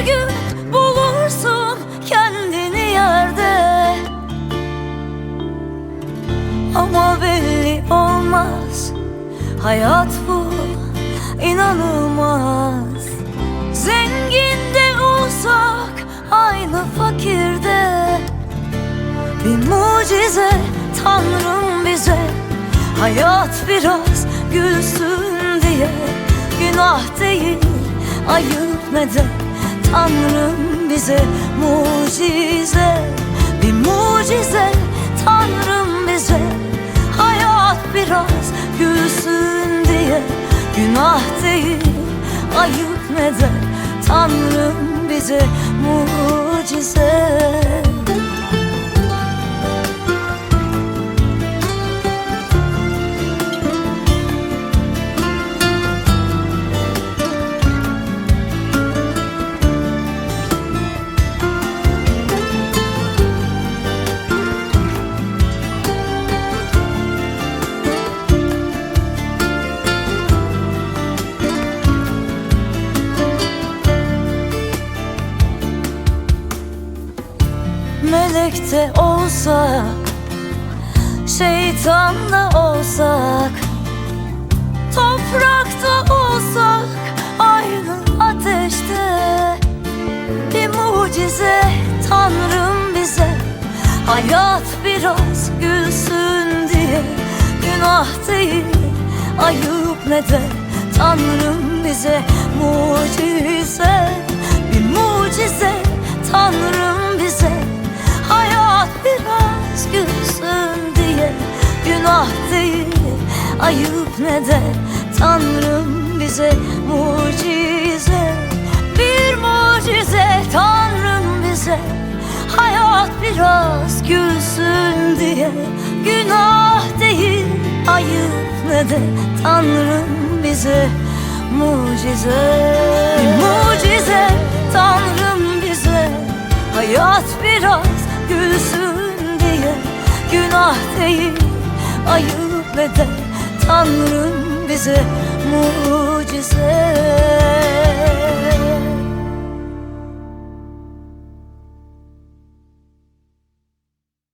bir gün bulursun kendini yerde. Ama belli olmaz hayat bu inanılmaz. Zengin de olsak aynı fakirde. Bir mucize Tanrım bize Hayat biraz gülsün diye. Günah değil ayıp neden? Tanrım bize mucize Bir mucize. Tanrım bize Hayat biraz gülsün diye. Günah değil ayıp ne de Tanrım bize mucize Melekte olsak Şeytan da olsak Toprakta olsak Aynı ateşte Bir mucize Tanrım bize Hayat biraz gülsün diye Günah değil Ayıp ne de Tanrım bize mucize Bir mucize Günah değil ayıp ne de Tanrım bize mucize. Bir mucize Tanrım bize. Hayat biraz gülsün diye. Günah değil ayıp ne de Tanrım bize mucize. Bir mucize Tanrım bize. Hayat biraz gülsün diye. Günah değil ayıp eder Tanrım bize mucize.